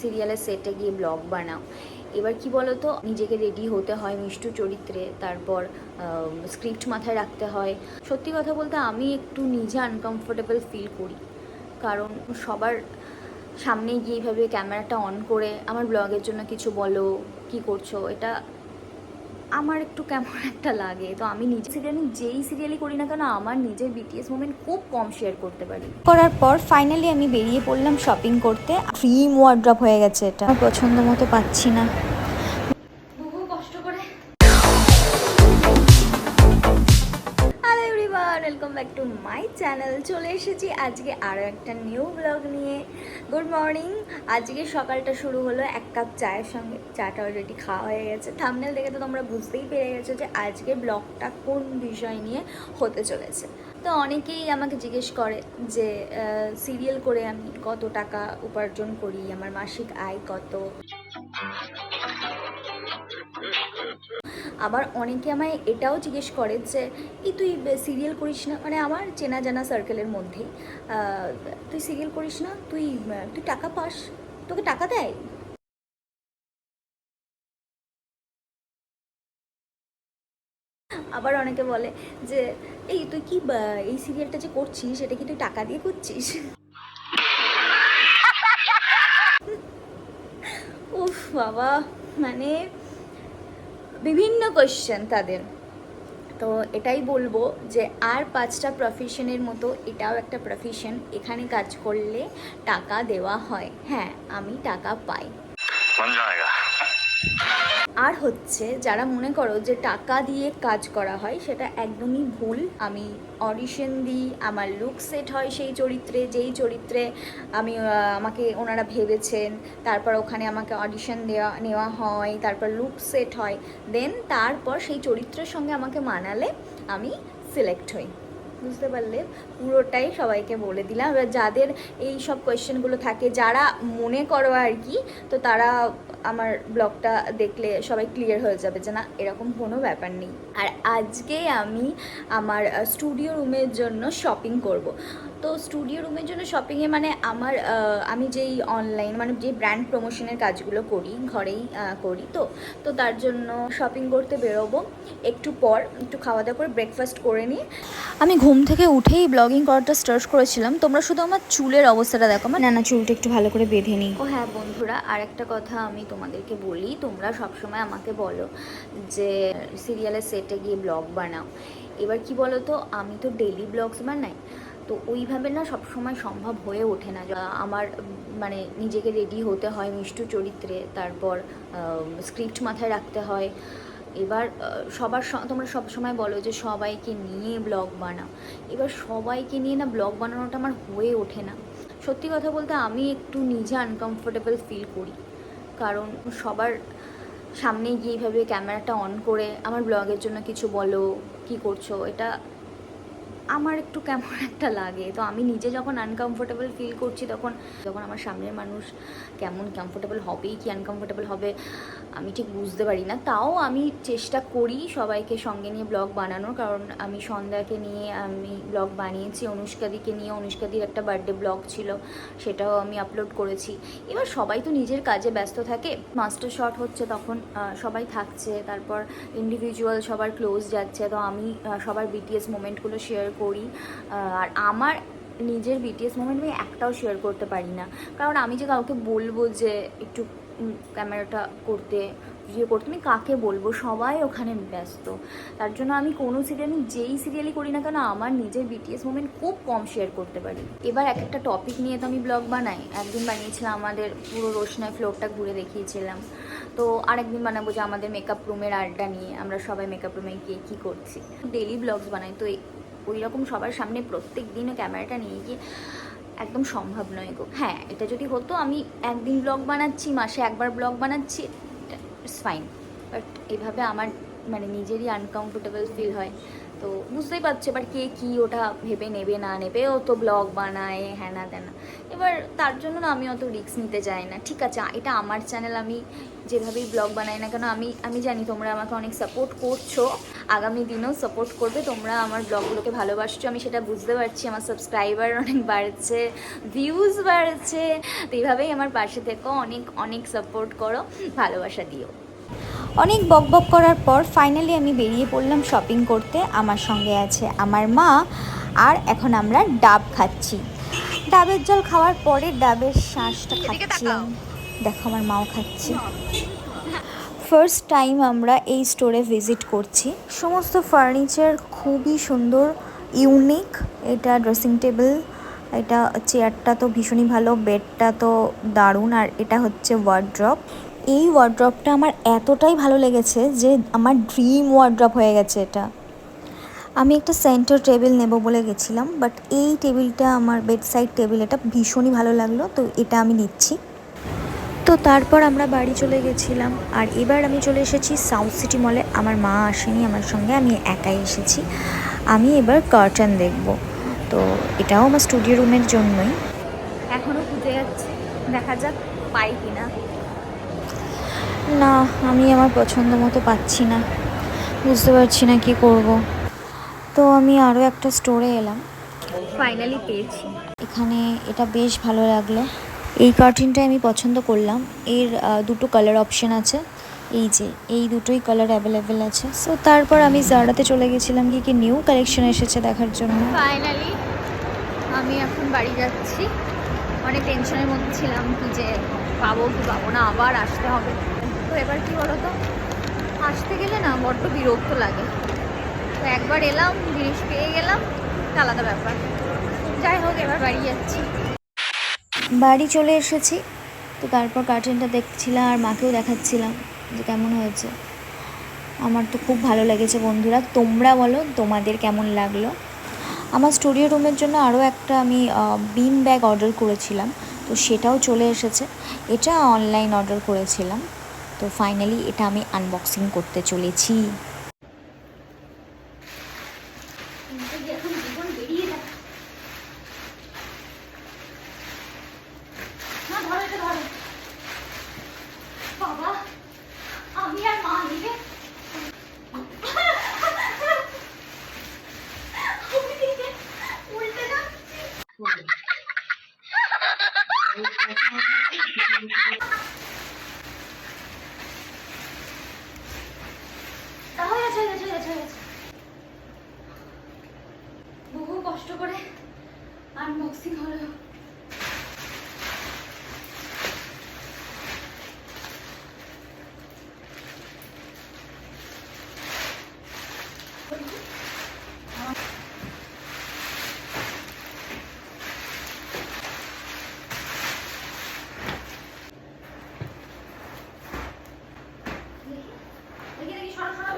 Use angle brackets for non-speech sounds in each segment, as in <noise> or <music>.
সিরিয়ালের সেটে গিয়ে ব্লগ বানাও। এবার কি বলতো, নিজেকে রেডি হতে হয় মিষ্টু চরিত্রে, তারপর স্ক্রিপ্ট মাথায় রাখতে হয়। সত্যি কথা বলতে আমি একটু নিজে আনকমফোর্টেবল ফিল করি। কারণ সবার সামনে গিয়ে এইভাবে ক্যামেরাটা অন করে, আমার ব্লগের জন্য কিছু বলো, কি করছ? এটা আমার একটু কেমন একটা লাগে। তো আমি নিজে সিরিয়ালি যেই সিরিয়ালি করি না কেন, আমার নিজের বিটিএস মোমেন্ট খুব কম শেয়ার করতে পারি। করার পর ফাইনালি আমি বেরিয়ে পড়লাম শপিং করতে। ফ্রি ওয়ার্ড্রপ হয়ে গেছে এটা। পছন্দ মতো পাচ্ছি না। এসেছি আজকে আরও একটা নিউ ব্লগ নিয়ে। গুড মর্নিং আজকে সকালটা শুরু হলো এক কাপ চায়ের সঙ্গে। চাটা অলরেডি খাওয়া হয়ে গেছে। থামনেল দেখে তো তোমরা বুঝতেই পেরে গেছো যে আজকে ব্লগটা কোন বিষয় নিয়ে হতে চলেছে। তো অনেকেই আমাকে জিজ্ঞেস করে যে সিরিয়াল করে আমি কত টাকা উপার্জন করি, আমার মাসিক আয় কত? আবার অনেকে আমায় এটাও জিজ্ঞেস করে যে, এই তুই সিরিয়াল করিস না? মানে আমার চেনা জানা সার্কেলের মধ্যেই। তুই সিরিয়াল করিস না? তুই তুই টাকা পাস? তোকে টাকা দেয়? আবার অনেকে বলে যে, এই তুই কি এই সিরিয়ালটা যে করছিস সেটা কি তুই টাকা দিয়ে করছিস? উফ, বাবা! মানে বিভিন্ন কোয়েশ্চেন তাদের। তো এটাই বলব যে, আর পাঁচটা প্রফেশনের মতো এটাও একটা প্রফেশন এখানে কাজ করলে টাকা দেওয়া হয়। হ্যাঁ আমি টাকা পাই। আর হচ্ছে, যারা মনে করো যে টাকা দিয়ে কাজ করা হয়, সেটা একদমই ভুল। আমি অডিশন দিই, আমার লুক সেট হয় সেই চরিত্রে, যেই চরিত্রে আমি আমাকে ওনারা ভেবেছেন, তারপর ওখানে আমাকে অডিশন দেওয়া, নেওয়া হয়, তারপর লুক সেট হয় দেন তারপর সেই চরিত্রের সঙ্গে আমাকে মানালে আমি সিলেক্ট হই। বুঝতে পারলে? পুরোটাই সবাইকে বলে দিলাম। এবার যাদের এই সব কোয়েশ্চেনগুলো থাকে, যারা মনে করো আর কি, তো তারা আমার ব্লগটা দেখলে সবাই ক্লিয়ার হয়ে যাবে যে না এরকম কোনো ব্যাপার নেই। আর আজকে আমি আমার স্টুডিও রুমের জন্য শপিং করব। তো স্টুডিও রুমের জন্য শপিংয়ে মানে আমার আমি যেই অনলাইন মানে যে ব্র্যান্ড প্রমোশনের কাজগুলো করি ঘরেই করি তো তো তার জন্য শপিং করতে বেরোবো। একটু পর একটু খাওয়া দাওয়া করে ব্রেকফাস্ট করে নিয়ে। আমি ঘুম থেকে উঠেই ব্লগিং করাটা স্টার্ট করেছিলাম। তোমরা শুধু আমার চুলের অবস্থাটা দেখো আমার নানা চুলটা একটু ভালো করে বেঁধে নিই। ও হ্যাঁ বন্ধুরা আর একটা কথা আমি তোমাদেরকে বলি, তোমরা সবসময় আমাকে বলো যে সিরিয়ালের সেটে গিয়ে ব্লগ বানাও। এবার কি বলো তো আমি তো ডেলি ব্লগস বানাই, তো ওইভাবে না সবসময় সম্ভব হয়ে ওঠে না। আমার মানে নিজেকে রেডি হতে হয় মিষ্টু চরিত্রে, তারপর স্ক্রিপ্ট মাথায় রাখতে হয়। এবার সবার তোমরা সব সময় বলো যে, সবাইকে নিয়ে ব্লগ বানাও। এবার সবাইকে নিয়ে না ব্লগ বানানোটা আমার হয়ে ওঠে না। সত্যি কথা বলতে আমি একটু নিজে আনকমফোর্টেবল ফিল করি। কারণ সবার সামনে গিয়ে এইভাবে ক্যামেরাটা অন করে আমার ব্লগের জন্য কিছু বলো, কি করছ, এটা আমার একটু কেমন <laughs> একটা লাগে। তো আমি নিজে যখন আনকমফোর্টেবল ফিল করছি, তখন যখন আমার সামনের মানুষ কেমন কমফোর্টেবল হবেই, কি আনকমফোর্টেবল হবে, আমি ঠিক বুঝতে পারি না। তাও আমি চেষ্টা করি সবাইকে সঙ্গে নিয়ে ব্লগ বানানোর। কারণ আমি সন্ধ্যাকে নিয়ে আমি ব্লগ বানিয়েছি, অনুষ্কাদিকে নিয়ে অনুষ্কাদির একটা বার্থডে ব্লগ ছিল, সেটাও আমি আপলোড করেছি। এবার সবাই তো নিজের কাজে ব্যস্ত থাকে। মাস্টার শট হচ্ছে তখন সবাই থাকছে। তারপর ইন্ডিভিজুয়াল সবার ক্লোজ যাচ্ছে। তো আমি সবার বিটিএস মোমেন্টগুলো শেয়ার করি আর আমার নিজের বিটিএস মোমেন্ট আমি একটাও শেয়ার করতে পারি না। কারণ আমি যে কাউকে বলব যে একটু ক্যামেরাটা করতে ভিডিও করতে, আমি কাকে বলব? সবাই ওখানে ব্যস্ত। তার জন্য আমি কোনো সিরিয়াল আমি যেই সিরিয়ালই করি না কেন, আমার নিজের বিটিএস মোমেন্ট খুব কম শেয়ার করতে পারি। এবার এক একটা টপিক নিয়ে তো আমি ব্লগ বানাই। একদিন বানিয়েছিলাম আমাদের পুরো রোশনায় ফ্লোরটা ঘুরে দেখিয়েছিলাম। তো আরেকদিন বানাবো যে আমাদের মেকআপ রুমের আড্ডা নিয়ে, আমরা সবাই মেকআপ রুমে গিয়ে কী করছি। ডেলি ব্লগস বানাই, তো ওই রকম সবার সামনে প্রত্যেক দিনও ক্যামেরাটা নিয়ে গিয়ে একদম সম্ভব নয় গো। হ্যাঁ এটা যদি হতো, আমি একদিন ব্লগ বানাচ্ছি, মাসে একবার ব্লগ বানাচ্ছি ইটস ফাইন বাট এভাবে আমার মানে নিজেরই আনকমফোর্টেবল ফিল হয়। তো বুঝতেই পারছ, এবার কে কী ওটা ভেবে নেবে, না নেবে, ও তো ব্লগ বানায়, হ্যানা ত্যানা। এবার তার জন্য না আমি অত রিস্ক নিতে চাই না। ঠিক আছে, এটা আমার চ্যানেল আমি যেভাবেই ব্লগ বানাই না কেন, আমি আমি জানি তোমরা আমাকে অনেক সাপোর্ট করছ। আগামী দিনেও সাপোর্ট করবে, তোমরা আমার ব্লগগুলোকে ভালোবাসছো, আমি সেটা বুঝতে পারছি, আমার সাবস্ক্রাইবার অনেক বাড়ছে ভিউজ বাড়ছে। তো এইভাবেই আমার পাশে থেকো, অনেক অনেক সাপোর্ট করো, ভালোবাসা দিও। অনেক বক বক করার পর ফাইনালি আমি বেরিয়ে পড়লাম শপিং করতে। আমার সঙ্গে আছে আমার মা আর এখন আমরা ডাব খাচ্ছি। ডাবের জল খাওয়ার পরে ডাবের শ্বাসটা খাচ্ছিলাম দেখো আমার মাও খাচ্ছে। ফার্স্ট টাইম আমরা এই স্টোরে ভিজিট করছি। সমস্ত ফার্নিচার খুবই সুন্দর ইউনিক এটা ড্রেসিং টেবিল এটা চেয়ারটা তো ভীষণই ভালো বেডটা তো দারুণ। আর এটা হচ্ছে ওয়ার্ড্রপ এই ওয়ার্ড্রপটা আমার এতটাই ভালো লেগেছে যে আমার ড্রিম ওয়ার্ড্রপ হয়ে গেছে এটা। আমি একটা সেন্টার টেবিল নেব বলে গেছিলাম বাট এই টেবিলটা আমার বেড সাইড টেবিল এটা ভীষণই ভালো লাগল, তো এটা আমি নিচ্ছি। তো তারপর আমরা বাড়ি চলে গেছিলাম, আর এবার আমি চলে এসেছি সাউথ সিটি মলে আমার মা আসেনি, আমার সঙ্গে, আমি একাই এসেছি। আমি এবার কার্টন দেখব, তো এটাও আমার স্টুডিও রুমের জন্যই। এখনও খুঁজে যাচ্ছে, দেখা যাক পাই কিনা। না আমি আমার পছন্দ মতো পাচ্ছি না। বুঝতে পারছি না কি করব। তো আমি আরও একটা স্টোরে এলাম। ফাইনালি পেয়েছি। এখানে এটা বেশ ভালো লাগল। এই কার্টিনটা আমি পছন্দ করলাম। এর দুটো কালার অপশন আছে। এই যে এই দুটোই কালার অ্যাভেলেবেল আছে। সো তারপর আমি জারাতে চলে গেছিলাম। কি কি নিউ কালেকশন এসেছে দেখার জন্য? ফাইনালি আমি এখন বাড়ি যাচ্ছি। অনেক টেনশনের মধ্যে ছিলাম কি যে পাবো কি পাবো না আবার আসতে হবে। এবার কি বলো তো আসতে গেলে না বড্ড বিরক্ত লাগে। তো একবার এলাম, জিনিস পেয়ে গেলাম আলাদা ব্যাপার। যাই হোক, এবার বাড়ি যাচ্ছি। বাড়ি চলে এসেছি। তো তারপর কার্টেনটা দেখছিলাম আর মাকেও দেখাচ্ছিলাম যে কেমন হয়েছে। আমার তো খুব ভালো লেগেছে বন্ধুরা। তোমরা বলো, তোমাদের কেমন লাগল? আমার স্টুডিও রুমের জন্য আরও একটা আমি বিন ব্যাগ অর্ডার করেছিলাম। তো সেটাও চলে এসেছে। এটা অনলাইন অর্ডার করেছিলাম। তো ফাইনালি এটা আমি আনবক্সিং করতে চলেছি এখন জীবন বেরিয়ে যাচ্ছে না ধরো এটা ধরো বাবা আমি আর মা মিলে উল্টে যাচ্ছি তা হয়ে গেছে হয়ে গেছে হয়ে গেছে হয়ে গেছে বহু কষ্ট করে আনবক্সিং হলো দেখি দেখি সরো সরো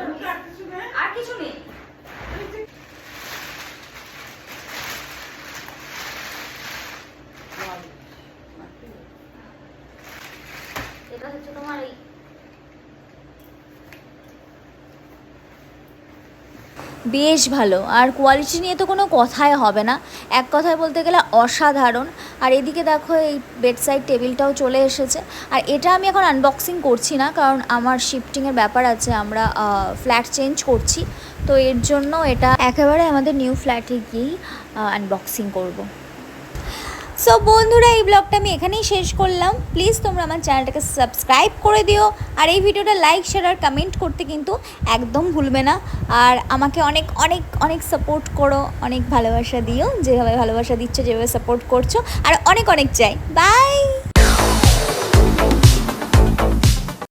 আর কিছু নেই এটা হচ্ছে তোমার এই বেশ ভালো, আর কোয়ালিটি নিয়ে তো কোনো কথাই হবে না। এক কথায় বলতে গেলে অসাধারণ। আর এদিকে দেখো, এই বেডসাইড টেবিলটাও চলে এসেছে। আর এটা আমি এখন আনবক্সিং করছি না, কারণ আমার শিফটিংয়ের ব্যাপার আছে। আমরা ফ্ল্যাট চেঞ্জ করছি। তো এর জন্য এটা একেবারে আমাদের নিউ ফ্ল্যাটে গিয়েই আনবক্সিং করব। সো বন্ধুরা, এই ব্লগটা আমি এখানেই শেষ করলাম। প্লিজ তোমরা আমার চ্যানেলটাকে সাবস্ক্রাইব করে দিও। আর এই ভিডিওটা লাইক শেয়ার আর কমেন্ট করতে কিন্তু একদম ভুলবে না। আর আমাকে অনেক অনেক অনেক সাপোর্ট করো, অনেক ভালোবাসা দিও। যেভাবে ভালোবাসা দিচ্ছ, যেভাবে সাপোর্ট করছ। আর অনেক অনেক চাই। বাই